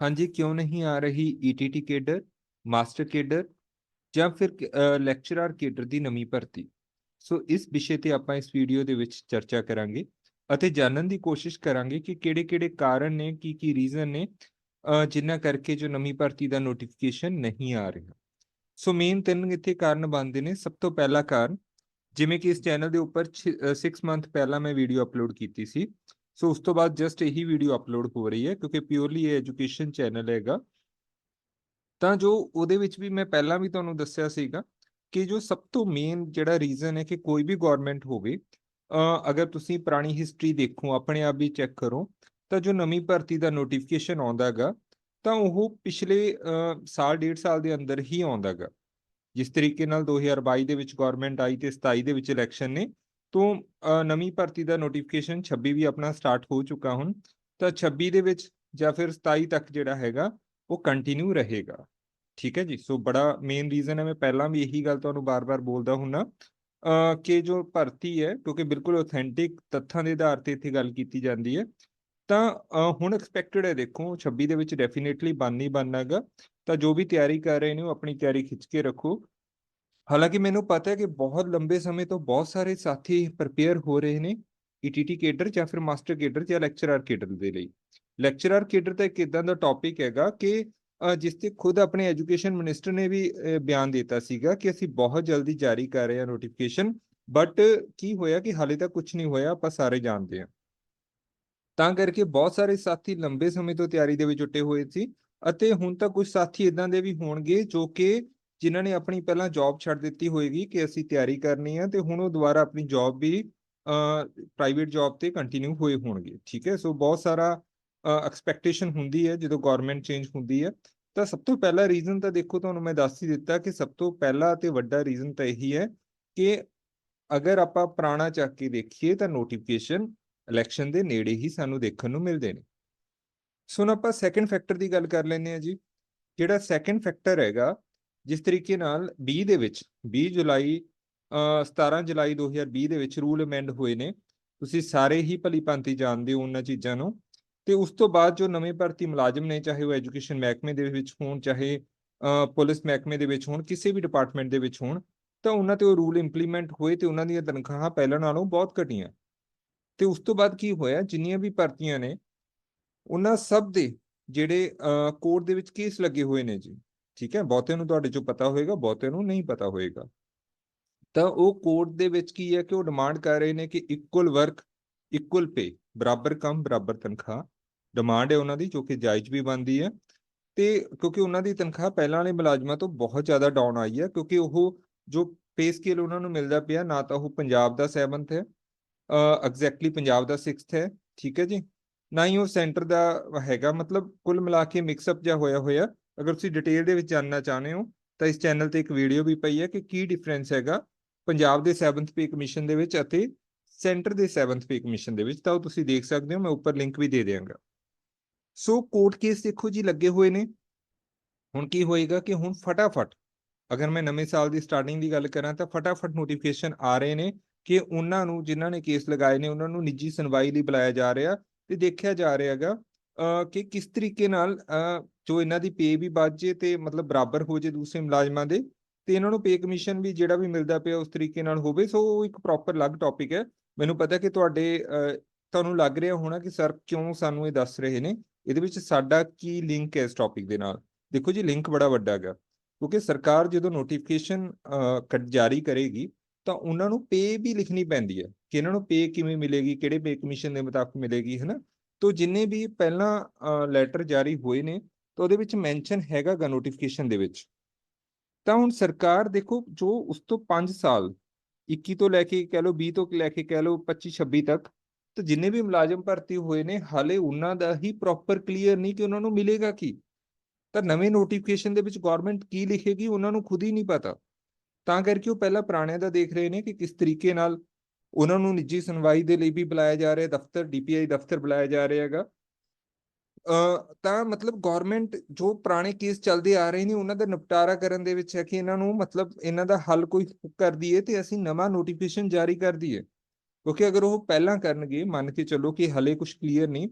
ਹਾਂਜੀ ਕਿਉਂ ਨਹੀਂ ਆ ਰਹੀ ਈਟੀਟੀ ਕੇਡਰ ਮਾਸਟਰ ਕੇਡਰ ਜਾਂ ਫਿਰ ਲੈਕਚਰਰ ਕੇਡਰ ਦੀ ਨਵੀਂ ਭਰਤੀ? ਸੋ ਇਸ ਵਿਸ਼ੇ ਤੇ ਆਪਾਂ ਇਸ ਵੀਡੀਓ ਦੇ ਵਿੱਚ ਚਰਚਾ ਕਰਾਂਗੇ ਅਤੇ ਜਾਣਨ ਦੀ ਕੋਸ਼ਿਸ਼ ਕਰਾਂਗੇ ਕਿ ਕਿਹੜੇ-ਕਿਹੜੇ ਕਾਰਨ ਨੇ ਕੀ ਕੀ ਰੀਜ਼ਨ ਨੇ ਅ, ਜਿਨ੍ਹਾਂ ਕਰਕੇ ਜੋ ਨਵੀਂ ਭਰਤੀ ਦਾ ਨੋਟੀਫਿਕੇਸ਼ਨ ਨਹੀਂ ਆ ਰਿਹਾ। ਸੋ ਮੇਨ ਤਿੰਨ ਇੱਥੇ ਕਾਰਨ ਬਣਦੇ ਨੇ। ਸਭ ਤੋਂ ਪਹਿਲਾ ਕਾਰਨ ਜਿਵੇਂ ਕਿ ਇਸ ਚੈਨਲ ਦੇ ਉੱਪਰ 6 ਮੰਥ ਪਹਿਲਾਂ ਮੈਂ ਵੀਡੀਓ ਅਪਲੋਡ ਕੀਤੀ ਸੀ। ਸੋ ਉਸ ਤੋਂ ਬਾਅਦ ਜਸਟ ਇਹੀ ਵੀਡੀਓ ਅਪਲੋਡ ਹੋ ਰਹੀ ਹੈ, ਕਿਉਂਕਿ ਪਿਓਰਲੀ ਇਹ ਐਜੂਕੇਸ਼ਨ ਚੈਨਲ ਹੈਗਾ। ਤਾਂ ਜੋ ਉਹਦੇ ਵਿੱਚ ਵੀ ਮੈਂ ਪਹਿਲਾਂ ਵੀ ਤੁਹਾਨੂੰ ਦੱਸਿਆ ਸੀਗਾ ਕਿ ਜੋ ਸਭ ਤੋਂ ਮੇਨ ਜਿਹੜਾ ਰੀਜ਼ਨ ਹੈ ਕਿ ਕੋਈ ਵੀ ਗਵਰਨਮੈਂਟ ਹੋਵੇ ਅਗਰ ਤੁਸੀਂ ਪੁਰਾਣੀ ਹਿਸਟਰੀ ਦੇਖੋ, ਆਪਣੇ ਆਪ ਵੀ ਚੈੱਕ ਕਰੋ, ਤਾਂ ਜੋ ਨਵੀਂ ਭਰਤੀ ਦਾ ਨੋਟੀਫਿਕੇਸ਼ਨ ਆਉਂਦਾ ਹੈਗਾ, ਤਾਂ ਉਹ ਪਿਛਲੇ ਸਾਲ, ਡੇਢ ਸਾਲ ਦੇ ਅੰਦਰ ਹੀ ਆਉਂਦਾ ਹੈਗਾ। ਜਿਸ ਤਰੀਕੇ ਨਾਲ 2022 ਦੇ ਵਿੱਚ ਗਵਰਨਮੈਂਟ ਆਈ ਤੇ 27 ਦੇ ਵਿੱਚ ਇਲੈਕਸ਼ਨ ਨੇ ਤੋਂ ਨਵੀਂ ਭਰਤੀ ਦਾ ਨੋਟੀਫਿਕੇਸ਼ਨ 26 ਵੀ ਆਪਣਾ ਸਟਾਰਟ ਹੋ ਚੁੱਕਾ ਹੁਣ, ਤਾਂ 26 ਦੇ ਵਿੱਚ ਜਾਂ ਫਿਰ 27 ਤੱਕ ਜਿਹੜਾ ਹੈਗਾ, ਉਹ ਕੰਟੀਨਿਊ ਰਹੇਗਾ। ਠੀਕ ਹੈ ਜੀ? ਸੋ ਬੜਾ ਮੇਨ ਰੀਜ਼ਨ ਹੈ, ਮੈਂ ਪਹਿਲਾਂ ਵੀ ਇਹੀ ਗੱਲ ਤੁਹਾਨੂੰ ਬਾਰ-ਬਾਰ ਬੋਲਦਾ ਹੁੰਨਾ ਕਿ ਜੋ ਭਰਤੀ ਹੈ, ਕਿਉਂਕਿ ਬਿਲਕੁਲ ਆਥੈਂਟਿਕ ਤੱਥਾਂ ਦੇ ਆਧਾਰ ਤੇ ਇੱਥੇ ਗੱਲ ਕੀਤੀ ਜਾਂਦੀ ਹੈ, ਤਾਂ ਹੁਣ ਐਕਸਪੈਕਟਡ ਹੈ, ਦੇਖੋ 26 ਦੇ ਵਿੱਚ ਡੈਫੀਨੇਟਲੀ ਬਣਨੀ ਬਣਨਾਗਾ ਤਾਂ ਜੋ ਵੀ ਤਿਆਰੀ ਕਰ ਰਹੇ ਨੇ, ਉਹ ਆਪਣੀ ਤਿਆਰੀ ਖਿੱਚ ਕੇ ਰੱਖੋ। ਹਾਲਾਂਕਿ ਮੈਨੂੰ ਪਤਾ ਹੈ ਕਿ ਬਹੁਤ ਲੰਬੇ ਸਮੇਂ ਤੋਂ ਬਹੁਤ ਸਾਰੇ ਸਾਥੀ ਪ੍ਰਪੇਅਰ ਹੋ ਰਹੇ ਨੇ ਈਟੀਟੀ ਕੇਡਰ ਜਾਂ ਫਿਰ ਮਾਸਟਰ ਕੇਡਰ ਜਾਂ ਲੈਕਚਰਰ ਕੇਡਰ ਦੇ ਲਈ। ਲੈਕਚਰਰ ਕੇਡਰ ਤਾਂ ਇੱਕ ਇਦਾਂ ਦਾ ਟੌਪਿਕ ਹੈਗਾ ਕਿ ਜਿਸ ਤੇ ਖੁਦ ਆਪਣੇ ਐਜੂਕੇਸ਼ਨ ਮਿਨਿਸਟਰ ਨੇ ਵੀ ਬਿਆਨ ਦਿੱਤਾ ਸੀਗਾ ਕਿ ਅਸੀਂ ਬਹੁਤ ਜਲਦੀ ਜਾਰੀ ਕਰ ਰਹੇ ਹਾਂ ਨੋਟੀਫਿਕੇਸ਼ਨ ਬਟ ਕੀ ਹੋਇਆ ਕਿ ਹਾਲੇ ਤੱਕ ਕੁਝ ਨਹੀਂ ਹੋਇਆ, ਆਪਾਂ ਸਾਰੇ ਜਾਣਦੇ ਹਾਂ। ਤਾਂ ਕਰਕੇ ਬਹੁਤ ਸਾਰੇ ਸਾਥੀ ਲੰਬੇ ਸਮੇਂ ਤੋਂ ਤਿਆਰੀ ਦੇ ਵਿੱਚ ਜੁਟੇ ਹੋਏ ਸੀ ਅਤੇ ਹੁਣ ਤਾਂ ਕੁਝ ਸਾਥੀ ਇਦਾਂ ਦੇ ਵੀ ਹੋਣਗੇ ਜੋ ਕਿ ਜਿਨ੍ਹਾਂ ਨੇ ਆਪਣੀ ਪਹਿਲਾਂ ਜੌਬ ਛੱਡ ਦਿੱਤੀ ਹੋਏਗੀ ਕਿ ਅਸੀਂ ਤਿਆਰੀ ਕਰਨੀ ਹੈ ਤੇ ਹੁਣ ਉਹ ਦੁਬਾਰਾ ਆਪਣੀ ਜੌਬ ਵੀ ਪ੍ਰਾਈਵੇਟ ਜੌਬ ਤੇ ਕੰਟੀਨਿਊ ਹੋਏ ਹੋਣਗੇ, ਠੀਕ ਹੈ? ਸੋ ਬਹੁਤ ਸਾਰਾ ਐਕਸਪੈਕਟੇਸ਼ਨ ਹੁੰਦੀ ਹੈ ਜਦੋਂ ਗਵਰਨਮੈਂਟ ਚੇਂਜ ਹੁੰਦੀ ਹੈ। ਤਾਂ ਸਭ ਤੋਂ ਪਹਿਲਾ ਰੀਜ਼ਨ ਤਾਂ ਦੇਖੋ ਤੁਹਾਨੂੰ ਮੈਂ ਦੱਸ ਹੀ ਦਿੱਤਾ ਕਿ ਸਭ ਤੋਂ ਪਹਿਲਾ ਤੇ ਵੱਡਾ ਰੀਜ਼ਨ ਤਾਂ ਇਹੀ ਹੈ ਕਿ ਅਗਰ ਆਪਾਂ ਪੁਰਾਣਾ ਚੱਕ ਕੇ ਦੇਖੀਏ ਤਾਂ ਨੋਟੀਫਿਕੇਸ਼ਨ ਇਲੈਕਸ਼ਨ ਦੇ ਨੇੜੇ ਹੀ ਸਾਨੂੰ ਦੇਖਣ ਨੂੰ ਮਿਲਦੇ ਨੇ। ਸੋ ਨਾ ਆਪਾਂ ਸੈਕੰਡ ਫੈਕਟਰ ਦੀ ਗੱਲ ਕਰ ਲੈਂਦੇ ਹਾਂ ਜੀ। ਜਿਹੜਾ ਸੈਕੰਡ ਫੈਕਟਰ ਹੈਗਾ ਜਿਸ ਤਰੀਕੇ ਨਾਲ 20 ਦੇ ਵਿੱਚ 20 ਜੁਲਾਈ ਅ 17 ਜੁਲਾਈ 2020 ਦੇ ਵਿੱਚ ਰੂਲ ਅਮੈਂਡ ਹੋਏ ਨੇ। ਤੁਸੀਂ ਸਾਰੇ ਹੀ ਭਲੀ ਭਾਂਤੀ ਜਾਣਦੇ ਹੋ ਉਹਨਾਂ ਚੀਜ਼ਾਂ ਨੂੰ। ਤੇ ਉਸ ਤੋਂ ਬਾਅਦ ਜੋ ਨਵੇਂ ਭਰਤੀ ਮੁਲਾਜ਼ਮ ਨੇ, ਚਾਹੇ ਉਹ ਐਜੂਕੇਸ਼ਨ ਮਹਿਕਮੇ ਦੇ ਵਿੱਚ ਹੋਣ, ਚਾਹੇ ਪੁਲਿਸ ਮਹਿਕਮੇ ਦੇ ਵਿੱਚ ਹੋਣ, ਕਿਸੇ ਵੀ ਡਿਪਾਰਟਮੈਂਟ ਦੇ ਵਿੱਚ ਹੋਣ, ਤਾਂ ਉਹਨਾਂ ਤੇ ਉਹ ਰੂਲ ਇੰਪਲੀਮੈਂਟ ਹੋਏ ਤੇ ਉਹਨਾਂ ਦੀਆਂ ਤਨਖਾਹਾਂ ਪਹਿਲਾਂ ਨਾਲੋਂ ਬਹੁਤ ਘਟੀਆਂ। ਤੇ ਉਸ ਤੋਂ ਬਾਅਦ ਕੀ ਹੋਇਆ? ਜਿੰਨੀਆਂ ਵੀ ਭਰਤੀਆਂ ਨੇ, ਉਹਨਾਂ ਸਭ ਦੇ ਜਿਹੜੇ ਕੋਰਟ ਦੇ ਵਿੱਚ ਕੇਸ ਲੱਗੇ ਹੋਏ ਨੇ ਜੀ। ਠੀਕ ਹੈ ਬਹੁਤੇ ਨੂੰ ਤੁਹਾਡੇ ਚੋਂ ਪਤਾ ਹੋਏਗਾ ਬਹੁਤੇ ਨੂੰ ਨਹੀਂ ਪਤਾ ਹੋਏਗਾ। ਤਾਂ ਉਹ ਕੋਰਟ ਦੇ ਵਿੱਚ ਕੀ ਹੈ ਕਿ ਉਹ ਡਿਮਾਂਡ ਕਰ ਰਹੇ ਨੇ ਕਿ ਇਕੁਅਲ ਵਰਕ ਇਕੁਅਲ ਪੇ ਬਰਾਬਰ ਕੰਮ, ਬਰਾਬਰ ਤਨਖਾਹ। ਡਿਮਾਂਡ ਹੈ ਉਹਨਾਂ ਦੀ, ਜੋ ਕਿ ਜਾਇਜ਼ ਵੀ ਬਣਦੀ ਹੈ। ਤੇ ਕਿਉਂਕਿ ਉਹਨਾਂ ਦੀ ਤਨਖਾਹ ਪਹਿਲਾਂ ਵਾਲੇ ਮੁਲਾਜ਼ਮਾਂ ਤੋਂ ਬਹੁਤ ਜ਼ਿਆਦਾ ਡਾਊਨ ਆਈ ਹੈ, ਕਿਉਂਕਿ ਉਹ ਜੋ ਪੇ ਸਕੇਲ ਉਹਨਾਂ ਨੂੰ ਮਿਲਦਾ ਪਿਆ, ਨਾ ਤਾਂ ਉਹ ਪੰਜਾਬ ਦਾ 7th ਹੈ ਐਗਜ਼ੈਕਟਲੀ ਪੰਜਾਬ ਦਾ 6th ਹੈ, ਠੀਕ ਹੈ ਜੀ। ਨਾ ਹੀ ਉਹ ਸੈਂਟਰ ਦਾ ਹੈਗਾ, ਮਤਲਬ ਕੁੱਲ ਮਿਲਾ ਕੇ ਮਿਕਸ ਅਪ ਜਿਹਾ ਹੋਇਆ ਹੋਇਆ। ਅਗਰ ਤੁਸੀਂ ਡਿਟੇਲ ਦੇ ਵਿੱਚ ਜਾਨਣਾ ਚਾਹੁੰਦੇ ਹੋ, ਤਾਂ ਇਸ ਚੈਨਲ ਤੇ ਇੱਕ ਵੀਡੀਓ ਵੀ ਪਈ ਹੈ ਕਿ ਕੀ ਡਿਫਰੈਂਸ ਹੈਗਾ ਪੰਜਾਬ ਦੇ 7th ਪੇ ਕਮਿਸ਼ਨ ਦੇ ਵਿੱਚ ਅਤੇ ਸੈਂਟਰ ਦੇ 7th ਪੇ ਕਮਿਸ਼ਨ ਦੇ ਵਿੱਚ, ਤਾਂ ਉਹ ਤੁਸੀਂ ਦੇਖ ਸਕਦੇ ਹੋ, ਮੈਂ ਉੱਪਰ ਲਿੰਕ ਵੀ ਦੇ ਦਿਆਂਗਾ। ਸੋ ਕੋਰਟ ਕੇਸ ਦੇਖੋ ਜੀ, ਲੱਗੇ ਹੋਏ ਨੇ। ਹੁਣ ਕੀ ਹੋਏਗਾ ਕਿ ਹੁਣ ਫਟਾਫਟ, ਅਗਰ ਮੈਂ ਨਵੇਂ ਸਾਲ ਦੀ ਸਟਾਰਟਿੰਗ ਦੀ ਗੱਲ ਕਰਾਂ, ਤਾਂ ਫਟਾਫਟ ਨੋਟੀਫਿਕੇਸ਼ਨ ਆ ਰਹੇ ਨੇ ਕਿ ਉਹਨਾਂ ਨੂੰ, ਜਿਨ੍ਹਾਂ ਨੇ ਕੇਸ ਲਗਾਏ ਨੇ, ਉਹਨਾਂ ਨੂੰ ਨਿੱਜੀ ਸੁਣਵਾਈ ਲਈ ਬੁਲਾਇਆ ਜਾ ਰਿਹਾ ਤੇ ਦੇਖਿਆ ਜਾ ਰਿਹਾ ਹੈਗਾ ਕਿ ਕਿਸ ਤਰੀਕੇ ਨਾਲ ਜੋ ਇਹਨਾਂ ਦੀ ਪੇ ਵੀ ਵੱਧ ਜੇ ਤੇ ਮਤਲਬ ਬਰਾਬਰ ਹੋ ਜੇ ਦੂਸਰੇ ਮੁਲਾਜ਼ਮਾਂ ਦੇ, ਤੇ ਇਹਨਾਂ ਨੂੰ ਪੇ ਕਮਿਸ਼ਨ ਵੀ ਜਿਹੜਾ ਵੀ ਮਿਲਦਾ ਪਿਆ ਉਸ ਤਰੀਕੇ ਨਾਲ ਹੋਵੇ, ਸੋ ਉਹ ਇੱਕ ਪ੍ਰੋਪਰ ਅਲੱਗ ਟੌਪਿਕ ਹੈ। ਮੈਨੂੰ ਪਤਾ ਕਿ ਤੁਹਾਡੇ ਤੁਹਾਨੂੰ ਲੱਗ ਰਿਹਾ ਹੋਣਾ ਕਿ ਸਰ ਕਿਉਂ ਸਾਨੂੰ ਇਹ ਦੱਸ ਰਹੇ ਨੇ। ਇਹਦੇ ਵਿੱਚ ਸਾਡਾ ਕੀ ਲਿੰਕ ਹੈ ਇਸ ਟੌਪਿਕ ਦੇ ਨਾਲ? ਦੇਖੋ ਜੀ ਲਿੰਕ ਬੜਾ ਵੱਡਾ ਹੈਗਾ। ਕਿਉਂਕਿ ਸਰਕਾਰ ਜਦੋਂ ਨੋਟੀਫਿਕੇਸ਼ਨ ਜਾਰੀ ਕਰੇਗੀ, ਤਾਂ ਉਹਨਾਂ ਨੂੰ ਪੇ ਵੀ ਲਿਖਣੀ ਪੈਂਦੀ ਹੈ। ਕਿ ਇਹਨਾਂ ਨੂੰ ਪੇ ਕਿਵੇਂ ਮਿਲੇਗੀ, ਕਿਹੜੇ ਪੇ ਕਮਿਸ਼ਨ ਦੇ ਮੁਤਾਬਕ ਮਿਲੇਗੀ ਹੈ ਨਾ ਤੋਂ ਜਿੰਨੇ ਵੀ ਪਹਿਲਾਂ ਲੈਟਰ ਜਾਰੀ ਹੋਏ ਨੇ, ਤਾਂ ਉਹਦੇ ਵਿੱਚ ਮੈਂਸ਼ਨ ਹੈਗਾਗਾ ਨੋਟੀਫਿਕੇਸ਼ਨ ਦੇ ਵਿੱਚ। ਤਾਂ ਹੁਣ ਸਰਕਾਰ ਦੇਖੋ, ਜੋ ਉਸ ਤੋਂ 5 ਸਾਲ 21 ਤੋਂ ਲੈ ਕੇ ਕਹਿ ਲਓ 20 ਤੋਂ ਲੈ ਕੇ ਕਹਿ ਲਓ 25 26 ਤੱਕ, ਤਾਂ ਜਿੰਨੇ ਵੀ ਮੁਲਾਜ਼ਮ ਭਰਤੀ ਹੋਏ ਨੇ, ਹਾਲੇ ਉਹਨਾਂ ਦਾ ਹੀ ਪ੍ਰੋਪਰ ਕਲੀਅਰ ਨਹੀਂ ਕਿ ਉਹਨਾਂ ਨੂੰ ਮਿਲੇਗਾ ਕੀ। ਤਾਂ ਨਵੇਂ ਨੋਟੀਫਿਕੇਸ਼ਨ ਦੇ ਵਿੱਚ ਗਵਰਨਮੈਂਟ ਕੀ ਲਿਖੇਗੀ, ਉਹਨਾਂ ਨੂੰ ਖੁਦ ਹੀ ਨਹੀਂ ਪਤਾ। ਤਾਂ ਕਰਕੇ ਉਹ ਪਹਿਲਾਂ ਪੁਰਾਣਿਆਂ ਦਾ ਦੇਖ ਰਹੇ ਨੇ ਕਿ ਕਿਸ ਤਰੀਕੇ ਨਾਲ ਉਹਨਾਂ ਨੂੰ ਨਿੱਜੀ ਸੁਣਵਾਈ ਦੇ ਲਈ ਵੀ ਬੁਲਾਇਆ ਜਾ ਰਿਹਾ, ਦਫ਼ਤਰ, ਡੀਪੀਆਈ ਦਫ਼ਤਰ ਬੁਲਾਇਆ ਜਾ ਰਿਹਾ ਹੈਗਾ। ਤਾਂ ਮਤਲਬ ਗਵਰਨਮੈਂਟ ਜੋ ਪੁਰਾਣੇ ਕੇਸ ਚੱਲਦੇ ਆ ਰਹੇ ਨੇ, ਉਹਨਾਂ ਦਾ ਨਿਪਟਾਰਾ ਕਰਨ ਦੇ ਵਿੱਚ ਹੈ ਕਿ ਇਹਨਾਂ ਨੂੰ ਮਤਲਬ ਇਹਨਾਂ ਦਾ ਹੱਲ ਕੋਈ ਕਰ ਦਈਏ ਤੇ ਅਸੀਂ ਨਵਾਂ ਨੋਟੀਫਿਕੇਸ਼ਨ ਜਾਰੀ ਕਰ ਦਈਏ। ਕਿਉਂਕਿ ਅਗਰ ਉਹ ਪਹਿਲਾਂ ਕਰਨਗੇ, ਮੰਨ ਕੇ ਚੱਲੋ ਕਿ ਹਲੇ ਕੁਝ ਕਲੀਅਰ ਨਹੀਂ,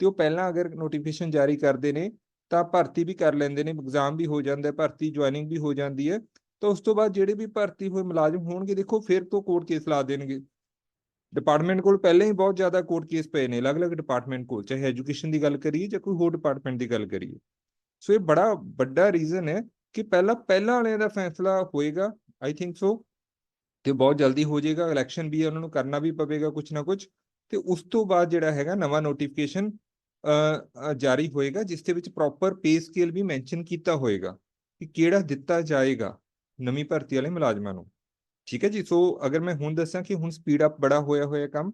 ਤੇ ਉਹ ਪਹਿਲਾਂ ਅਗਰ ਨੋਟੀਫਿਕੇਸ਼ਨ ਜਾਰੀ ਕਰਦੇ ਨੇ, ਤਾਂ ਭਰਤੀ ਵੀ ਕਰ ਲੈਂਦੇ ਨੇ ਐਗਜ਼ਾਮ ਵੀ ਹੋ ਜਾਂਦਾ ਹੈ, ਭਰਤੀ ਜੁਆਇਨਿੰਗ ਵੀ ਹੋ ਜਾਂਦੀ ਹੈ। ਤਾਂ ਉਸ ਤੋਂ ਬਾਅਦ ਜਿਹੜੇ ਵੀ ਭਰਤੀ ਹੋਏ ਮੁਲਾਜ਼ਮ ਹੋਣਗੇ, ਦੇਖੋ ਫਿਰ ਤੋਂ ਕੋਰਟ ਕੇਸ ਲਾ ਦੇਣਗੇ। ਡਿਪਾਰਟਮੈਂਟ ਕੋਲ ਪਹਿਲਾਂ ਹੀ ਬਹੁਤ ਜ਼ਿਆਦਾ ਕੋਰਟ ਕੇਸ ਪਏ ਨੇ, ਅਲੱਗ-ਅਲੱਗ ਡਿਪਾਰਟਮੈਂਟ ਕੋਲ, ਚਾਹੇ ਐਜੂਕੇਸ਼ਨ ਦੀ ਗੱਲ ਕਰੀਏ ਜਾਂ ਕੋਈ ਹੋਰ ਡਿਪਾਰਟਮੈਂਟ ਦੀ ਗੱਲ ਕਰੀਏ। ਸੋ ਇਹ ਬੜਾ ਵੱਡਾ ਰੀਜ਼ਨ ਹੈ ਕਿ ਪਹਿਲਾਂ ਪਹਿਲਾਂ ਵਾਲਿਆਂ ਦਾ ਫੈਸਲਾ ਹੋਏਗਾ ਆਈ ਥਿੰਕ ਸੋ ਤੇ ਬਹੁਤ ਜਲਦੀ ਹੋ ਜਾਏਗਾ ਇਲੈਕਸ਼ਨ ਵੀ ਹੈ ਉਹਨਾਂ ਨੂੰ ਕਰਨਾ ਵੀ ਪਵੇਗਾ ਕੁਝ ਨਾ ਕੁਝ ਤੇ ਉਸ ਤੋਂ ਬਾਅਦ ਜਿਹੜਾ ਹੈਗਾ ਨਵਾਂ ਨੋਟੀਫਿਕੇਸ਼ਨ ਜਾਰੀ ਹੋਏਗਾ, ਜਿਸ ਦੇ ਵਿੱਚ ਪ੍ਰੋਪਰ ਪੇ ਸਕੇਲ ਵੀ ਮੈਂਸ਼ਨ ਕੀਤਾ ਹੋਏਗਾ, ਕਿ ਕਿਹੜਾ ਦਿੱਤਾ ਜਾਏਗਾ ਨਵੀਂ ਭਰਤੀ ਵਾਲੇ ਮੁਲਾਜ਼ਮਾਂ ਨੂੰ। ਠੀਕ ਹੈ ਜੀ ਸੋ ਅਗਰ ਮੈਂ ਹੁਣ ਦੱਸਾਂ ਕਿ ਹੁਣ ਸਪੀਡ ਅਪ ਬੜਾ ਹੋਇਆ ਹੋਇਆ ਕੰਮ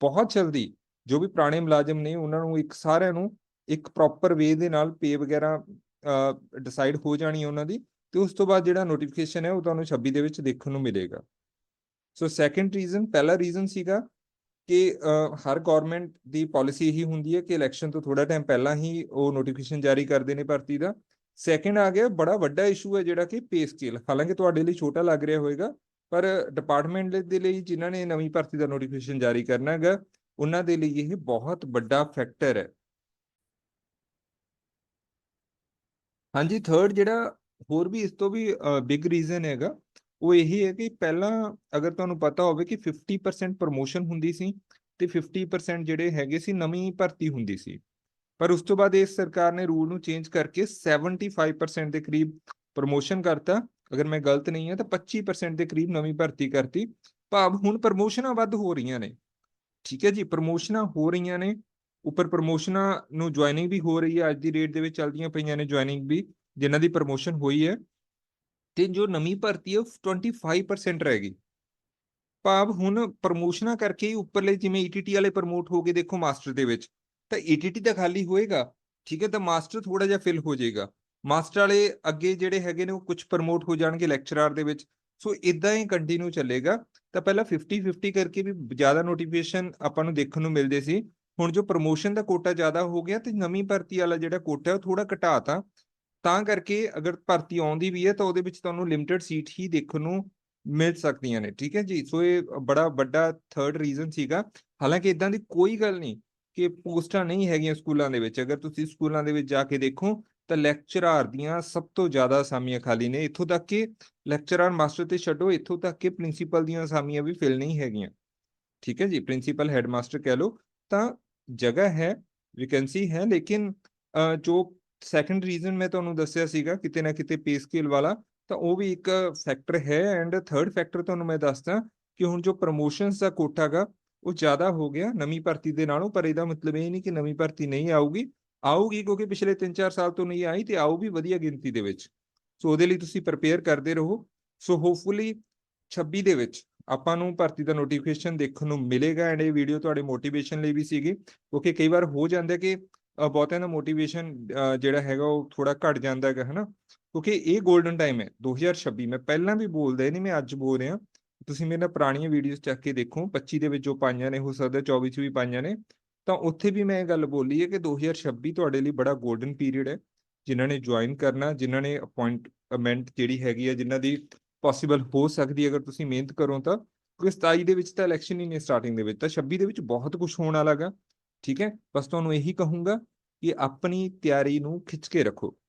ਬਹੁਤ ਜਲਦੀ ਜੋ ਵੀ ਪੁਰਾਣੇ ਮੁਲਾਜ਼ਮ ਨੇ ਉਹਨਾਂ ਨੂੰ ਇੱਕ ਸਾਰਿਆਂ ਨੂੰ ਇੱਕ ਪ੍ਰੋਪਰ ਵੇ ਦੇ ਨਾਲ ਪੇ ਵਗੈਰਾ ਡਿਸਾਈਡ ਹੋ ਜਾਣੀ ਹੈ ਉਹਨਾਂ ਦੀ ਤੇ ਉਸ ਤੋਂ ਬਾਅਦ ਜਿਹੜਾ ਨੋਟੀਫਿਕੇਸ਼ਨ ਹੈ ਉਹ ਤੁਹਾਨੂੰ 26 ਦੇ ਵਿੱਚ ਦੇਖਣ ਨੂੰ ਮਿਲੇਗਾ ਸੋ ਸੈਕੰਡ ਰੀਜ਼ਨ ਪਹਿਲਾ ਰੀਜ਼ਨ ਸੀਗਾ ਕਿ ਹਰ ਗਵਰਨਮੈਂਟ ਦੀ ਪਾਲਿਸੀ ਇਹੀ ਹੁੰਦੀ ਹੈ ਕਿ ਇਲੈਕਸ਼ਨ ਤੋਂ ਥੋੜਾ ਟਾਈਮ ਪਹਿਲਾਂ ਹੀ ਉਹ ਨੋਟੀਫਿਕੇਸ਼ਨ ਜਾਰੀ ਕਰਦੇ ਨੇ ਭਰਤੀ ਦਾ ਸੈਕੰਡ ਆ ਗਿਆ ਬੜਾ ਵੱਡਾ ਇਸ਼ੂ ਹੈ ਜਿਹੜਾ ਕਿ ਪੇ ਸਕੇਲ ਹਾਲਾਂਕਿ ਤੁਹਾਡੇ ਲਈ ਛੋਟਾ ਲੱਗ ਰਿਹਾ ਹੋਵੇਗਾ ਪਰ ਡਿਪਾਰਟਮੈਂਟ ਦੇ ਲਈ ਜਿਨ੍ਹਾਂ ਨੇ ਨਵੀਂ ਭਰਤੀ ਦਾ ਨੋਟੀਫਿਕੇਸ਼ਨ ਜਾਰੀ ਕਰਨਾ ਹੈਗਾ, ਉਹਨਾਂ ਦੇ ਲਈ ਇਹ ਬਹੁਤ ਵੱਡਾ ਫੈਕਟਰ ਹੈ। ਹਾਂਜੀ ਥਰਡ ਜਿਹੜਾ ਹੋਰ ਵੀ ਇਸ ਤੋਂ ਵੀ ਬਿਗ ਰੀਜ਼ਨ ਹੈਗਾ, ਉਹ ਇਹੀ ਹੈ ਕਿ ਪਹਿਲਾਂ ਅਗਰ ਤੁਹਾਨੂੰ ਪਤਾ ਹੋਵੇ ਕਿ 50% ਪ੍ਰੋਮੋਸ਼ਨ ਹੁੰਦੀ ਸੀ ਤੇ 50% ਜਿਹੜੇ ਹੈਗੇ ਸੀ ਨਵੀਂ ਭਰਤੀ ਹੁੰਦੀ ਸੀ। ਪਰ ਉਸ ਤੋਂ ਬਾਅਦ ਇਸ ਸਰਕਾਰ ਨੇ ਰੂਲ ਨੂੰ ਚੇਂਜ ਕਰਕੇ 75% ਦੇ ਕਰੀਬ ਪ੍ਰੋਮੋਸ਼ਨ ਕਰਤਾ ਅਗਰ ਮੈਂ ਗਲਤ ਨਹੀਂ ਹਾਂ ਤਾਂ 25% ਦੇ ਕਰੀਬ ਨਵੀਂ ਭਰਤੀ ਕਰਤੀ। ਭਾਵ ਹੁਣ ਪ੍ਰਮੋਸ਼ਨਾਂ ਵੱਧ ਹੋ ਰਹੀਆਂ ਨੇ। ਠੀਕ ਹੈ ਜੀ, ਪ੍ਰਮੋਸ਼ਨਾਂ ਹੋ ਰਹੀਆਂ ਨੇ। ਉੱਪਰ ਪ੍ਰਮੋਸ਼ਨਾਂ ਨੂੰ ਜੁਆਇਨਿੰਗ ਵੀ ਹੋ ਰਹੀ ਹੈ। ਅੱਜ ਦੀ ਰੇਟ ਦੇ ਵਿੱਚ ਚੱਲਦੀਆਂ ਪਈਆਂ ਨੇ ਜੁਆਇਨਿੰਗ ਵੀ, ਜਿਨ੍ਹਾਂ ਦੀ ਪ੍ਰਮੋਸ਼ਨ ਹੋਈ ਹੈ। ਤੇ ਜੋ ਨਵੀਂ ਭਰਤੀ ਹੈ, ਉਹ 25% ਰਹਿ ਗਈ। ਭਾਵ ਹੁਣ ਪ੍ਰਮੋਸ਼ਨਾਂ ਕਰਕੇ ਹੀ ਉੱਪਰਲੇ ਜਿਵੇਂ ਈਟੀਟੀ ਵਾਲੇ ਪ੍ਰਮੋਟ ਹੋ ਗਏ, ਦੇਖੋ ਮਾਸਟਰ ਦੇ ਵਿੱਚ। ਤਾਂ ਈਟੀਟੀ ਤਾਂ ਖਾਲੀ ਹੋਏਗਾ। ਠੀਕ ਹੈ, ਤਾਂ ਮਾਸਟਰ ਥੋੜਾ ਜਿਹਾ ਫਿਲ ਹੋ ਜਾਏਗਾ। ਮਾਸਟਰ ਵਾਲੇ ਅੱਗੇ ਜਿਹੜੇ ਹੈਗੇ ਨੇ ਉਹ ਕੁਝ ਪ੍ਰਮੋਟ ਹੋ ਜਾਣਗੇ ਲੈਕਚਰਰ ਦੇ ਵਿੱਚ। ਸੋ ਇਦਾਂ ਹੀ ਕੰਟੀਨਿਊ ਚੱਲੇਗਾ। ਤਾਂ ਪਹਿਲਾਂ 50 50 ਕਰਕੇ ਵੀ ਜ਼ਿਆਦਾ ਨੋਟੀਫਿਕੇਸ਼ਨ ਆਪਾਂ ਨੂੰ ਦੇਖਣ ਨੂੰ ਮਿਲਦੇ ਸੀ। ਹੁਣ ਜੋ ਪ੍ਰਮੋਸ਼ਨ ਦਾ ਕੋਟਾ ਜ਼ਿਆਦਾ ਹੋ ਗਿਆ ਤੇ ਨਵੀਂ ਭਰਤੀ ਵਾਲਾ ਜਿਹੜਾ ਕੋਟਾ ਉਹ ਥੋੜਾ ਘਟਾਤਾ ਤਾਂ। ਕਰਕੇ ਅਗਰ ਭਰਤੀ ਆਉਂਦੀ ਵੀ ਹੈ ਤਾਂ ਉਹਦੇ ਵਿੱਚ ਤੁਹਾਨੂੰ ਲਿਮਟਿਡ ਸੀਟ ਹੀ ਦੇਖਣ ਨੂੰ ਮਿਲ ਸਕਦੀਆਂ ਨੇ, ਠੀਕ ਹੈ ਜੀ? ਸੋ ਇਹ ਬੜਾ ਵੱਡਾ ਥਰਡ ਰੀਜ਼ਨ ਸੀਗਾ। ਹਾਲਾਂਕਿ ਇਦਾਂ ਦੀ ਕੋਈ ਗੱਲ ਨਹੀਂ ਕਿ ਪੋਸਟਾਂ ਨਹੀਂ ਹੈਗੀਆਂ ਸਕੂਲਾਂ ਦੇ ਵਿੱਚ। ਅਗਰ ਤੁਸੀਂ ਸਕੂਲਾਂ ਦੇ ਵਿੱਚ ਜਾ ਕੇ ਦੇਖੋ ਤਾਂ ਲੈਕਚਰਰ ਦੀਆਂ ਸਭ ਤੋਂ ਜ਼ਿਆਦਾ ਅਸਾਮੀਆਂ ਖਾਲੀ ਨੇ। ਇੱਥੋਂ ਤੱਕ ਕਿ ਲੈਕਚਰਰ ਮਾਸਟਰ ਤੇ ਛੱਡੋ, ਇੱਥੋਂ ਤੱਕ ਕਿ ਪ੍ਰਿੰਸੀਪਲ ਦੀਆਂ ਅਸਾਮੀਆਂ ਵੀ ਫਿਲ ਨਹੀਂ ਹੈਗੀਆਂ। ਠੀਕ ਹੈ ਜੀ ਪ੍ਰਿੰਸੀਪਲ ਹੈਡਮਾਸਟਰ ਕਹਿ ਲਓ, ਤਾਂ ਜਗ੍ਹਾ ਹੈ ਵੈਕੈਂਸੀ ਹੈ, ਲੇਕਿਨ ਜੋ ਸੈਕੰਡ ਰੀਜ਼ਨ ਮੈਂ ਤੁਹਾਨੂੰ ਦੱਸਿਆ ਸੀਗਾ, ਕਿਤੇ ਨਾ ਕਿਤੇ ਪੇ ਸਕੇਲ ਵਾਲਾ, ਤਾਂ ਉਹ ਵੀ ਇੱਕ ਫੈਕਟਰ ਹੈ ਐਂਡ ਥਰਡ ਫੈਕਟਰ ਤੁਹਾਨੂੰ ਮੈਂ ਦੱਸਦਾ ਕਿ ਹੁਣ ਜੋ ਪ੍ਰੋਮੋਸ਼ਨਸ ਦਾ ਕੋਟਾਗਾ ਉਹ ਜ਼ਿਆਦਾ ਹੋ ਗਿਆ ਨਵੀਂ ਭਰਤੀ ਦੇ ਨਾਲੋਂ, ਪਰ ਇਹਦਾ ਮਤਲਬ ਇਹ ਨਹੀਂ ਕਿ ਨਵੀਂ ਭਰਤੀ ਨਹੀਂ ਆਊਗੀ। ਆਊਗੀ ਕਿਉਂਕਿ ਪਿਛਲੇ 3-4 ਸਾਲ ਤੋਂ ਨਹੀਂ ਆਈ ਤੇ ਆਊ ਵੀ ਵਧੀਆ ਗਿਣਤੀ ਦੇ ਵਿੱਚ। ਸੋ ਉਹਦੇ ਲਈ ਤੁਸੀਂ ਪ੍ਰਪੇਅਰ ਕਰਦੇ ਰਹੋ। ਸੋ ਹੋਪਫੁਲੀ 26 ਦੇ ਵਿੱਚ ਆਪਾਂ ਨੂੰ ਭਰਤੀ ਦਾ ਨੋਟੀਫਿਕੇਸ਼ਨ ਦੇਖਣ ਨੂੰ ਮਿਲੇਗਾ ਐਂਡ ਇਹ ਵੀਡੀਓ ਤੁਹਾਡੇ ਮੋਟੀਵੇਸ਼ਨ ਲਈ ਵੀ ਸੀਗੀ। ਕਿਉਂਕਿ ਕਈ ਵਾਰ ਹੋ ਜਾਂਦਾ ਕਿ ਬਹੁਤਿਆਂ ਦਾ ਮੋਟੀਵੇਸ਼ਨ ਜਿਹੜਾ ਹੈਗਾ ਉਹ ਥੋੜਾ ਘਟ ਜਾਂਦਾ ਹੈਗਾ, ਹਨਾ? ਕਿਉਂਕਿ ਇਹ 골ਡਨ ਟਾਈਮ ਹੈ 2026 ਮੈਂ ਪਹਿਲਾਂ ਵੀ ਬੋਲਦਾ ਨਹੀਂ, ਮੈਂ ਅੱਜ ਬੋਲ ਰਿਹਾ। ਤੁਸੀਂ ਮੇਰੇ ਨਾਲ ਪੁਰਾਣੀਆਂ ਵੀਡੀਓਜ਼ ਚੱਕ ਕੇ ਦੇਖੋ। 25 ਦੇ ਵਿੱਚ ਜੋ ਪਾਈਆਂ ਨੇ, ਹੋ ਸਕਦਾ 24 ਚ ਵੀ ਪਾਈਆਂ ਨੇ। ਤਾਂ ਉੱਥੇ ਵੀ ਮੈਂ ਇਹ ਗੱਲ ਬੋਲੀ ਹੈ ਕਿ 2026 ਤੁਹਾਡੇ ਲਈ ਬੜਾ 골ਡਨ ਪੀਰੀਅਡ ਹੈ, ਜਿਨ੍ਹਾਂ ਨੇ ਜੁਆਇਨ ਕਰਨਾ, ਜਿਨ੍ਹਾਂ ਨੇ ਅਪਾਇੰਟਮੈਂਟ ਜਿਹੜੀ ਹੈਗੀ ਹੈ, ਜਿਨ੍ਹਾਂ ਦੀ ਪੋਸੀਬਲ ਹੋ ਸਕਦੀ ਅਗਰ ਤੁਸੀਂ ਮਿਹਨਤ ਕਰੋ ਤਾਂ, ਕਿਉਂਕਿ 27 ਦੇ ਵਿੱਚ ਤਾਂ ਇਲੈਕਸ਼ਨ ਹੀ ਨਹੀਂ ਸਟਾਰਟਿੰਗ ਦੇ ਵਿੱਚ, ਤਾਂ 26 ਦੇ ਵਿੱਚ ਬਹੁਤ ਕੁਝ ਹੋਣ ਵਾਲਾਗਾ ਠੀਕ ਹੈ? ਬਸ ਤੁਹਾਨੂੰ ਇਹੀ ਕਹੂੰਗਾ ਕਿ ਆਪਣੀ ਤਿਆਰੀ ਨੂੰ ਖਿੱਚ ਕੇ ਰੱਖੋ।